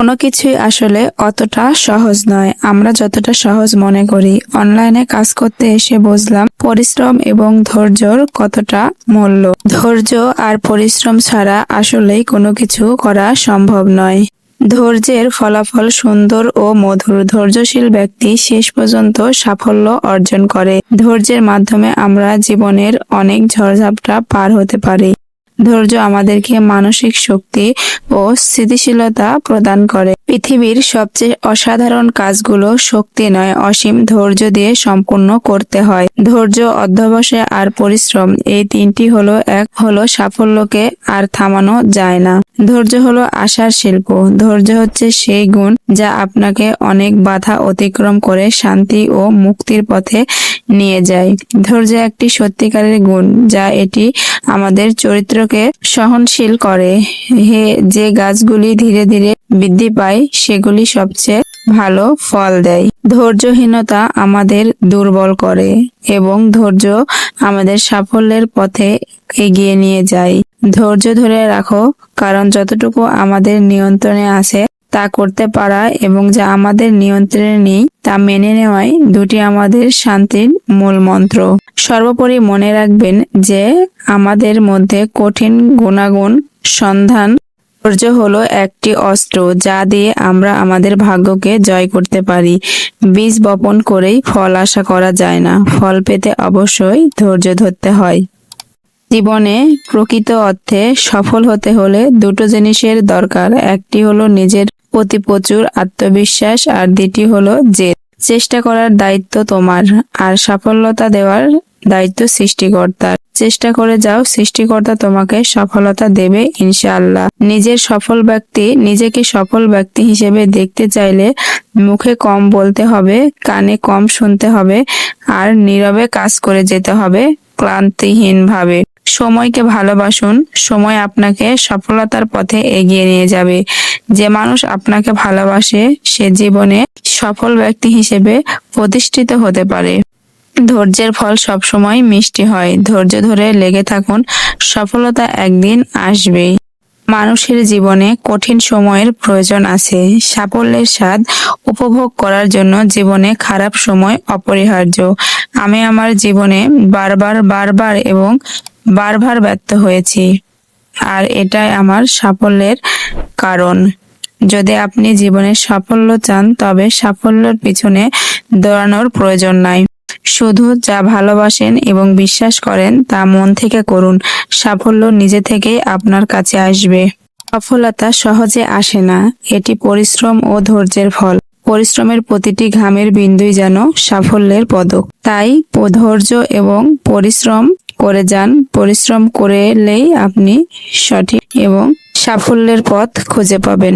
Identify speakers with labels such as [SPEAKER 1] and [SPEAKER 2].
[SPEAKER 1] কোনো কিছুই আসলে অতটা সহজ নয়। আমরা যতটা সহজ মনে করি। অনলাইনে কাজ করতে এসে বুঝলাম পরিশ্রম এবং ধৈর্যর কতটা মূল্য। ধৈর্য আর পরিশ্রম ছাড়া আসলেই কোনো কিছু করা সম্ভব নয়। ধৈর্যের ফলাফল সুন্দর ও মধুর। ধৈর্যশীল ব্যক্তি শেষ পর্যন্ত সাফল্য অর্জন করে। ধৈর্যের মাধ্যমে আমরা জীবনের অনেক ঝড়ঝাপটা পার হতে পারি। ধৈর্য আমাদেরকে মানসিক শক্তি ও স্থিতিশীলতা প্রদান করে। পৃথিবীর সবচেয়ে অসাধারণ কাজগুলো শক্তি নয়, অসীম ধৈর্য দিয়ে সম্পূর্ণ করতে হয়। ধৈর্য, অধ্যবসায় আর পরিশ্রম, এই তিনটি হলো এক, হলো সাফল্যকে আর থামানো যায় না। ধৈর্য হলো আশার শিল্প। ধৈর্য হচ্ছে সেই গুণ যা আপনাকে অনেক বাধা অতিক্রম করে শান্তি ও মুক্তির পথে নিয়ে যায়। ধৈর্য একটি সত্যিকারের গুণ, যা এটি আমাদের চরিত্রকে সহনশীল করে। হে, যে গাছগুলি ধীরে ধীরে বৃদ্ধি পায়, সেগুলি সবচেয়ে ভালো ফল দেয়। ধৈর্যহীনতা আমাদের দুর্বল করে এবং ধৈর্য আমাদের সাফল্যের পথে এগিয়ে নিয়ে যায়। ধৈর্য ধরে রাখো, কারণ যতটুকু আমাদের নিয়ন্ত্রণে আছে তা করতে পারা এবং যা আমাদের নিয়ন্ত্রণে নেই তা মেনে নেওয়াই দুটি আমাদের শান্তির মূল মন্ত্র। সর্বোপরি মনে রাখবেন যে আমাদের মধ্যে কঠিন গুণাগুণ, সন্ধান, ধৈর্য হলো একটি অস্ত্র যা দিয়ে আমরা আমাদের ভাগ্যকে জয় করতে পারি। বীজ বপন করেই ফল আশা করা যায় না। ফল পেতে অবশ্যই ধৈর্য ধরতে হয়। জীবনে প্রকৃত অর্থে সফল হতে হলে দুটো জিনিসের দরকার। একটি হলো নিজের প্রতি প্রচুর আত্মবিশ্বাস আর দ্বিতীয় হলো জেদ। চেষ্টা করার দায়িত্ব তোমার আর সাফল্যতা দেওয়ার দায়িত্ব সৃষ্টিকর্তার। চেষ্টা করে যাও, সৃষ্টিকর্তা তোমাকে সফলতা দেবে, ইনশাআল্লাহ। নিজের সফল ব্যক্তি নিজেকে সফল ব্যক্তি হিসেবে দেখতে চাইলে মুখে কম বলতে হবে, কানে কম শুনতে হবে, আর নীরবে কাজ করে যেতে হবে ক্লান্তিহীনভাবে। সময়কে ভালোবাসুন, সময় আপনাকে সফলতার পথে এগিয়ে নিয়ে যাবে। যে মানুষ আপনাকে ভালোবাসে, সে জীবনে সফল ব্যক্তি হিসেবে প্রতিষ্ঠিত হতে পারে। ধৈর্যের ফল সবসময় মিষ্টি হয়। ধৈর্য ধরে লেগে থাকুন, সফলতা একদিন আসবেই। মানুষের জীবনে কঠিন সময়ের প্রয়োজন আছে। সাফল্যের স্বাদ উপভোগ করার জন্য জীবনে খারাপ সময় অপরিহার্য। আমি আমার জীবনে বারবার বারবার এবং বারবার ব্যর্থ হয়েছি। আর এটাই আমার সাফল্যের কারণ। যদি আপনি জীবনে সাফল্য চান, তবে সাফল্যের পিছনে দৌড়ানোর প্রয়োজন নাই। শুধু যা ভালোবাসেন এবং বিশ্বাস করেন, তা মন থেকে করুন। সাফল্য নিজে থেকেই আপনার কাছে আসবে। সফলতা সহজে আসে না। এটি পরিশ্রম ও ধৈর্যের ফল। পরিশ্রমের প্রতিটি ঘামের বিন্দুই যেন সাফল্যের পদক। তাই ধৈর্য এবং পরিশ্রম করে যান। পরিশ্রম করেলেই আপনি সঠিক এবং সাফল্যের পথ খুঁজে পাবেন।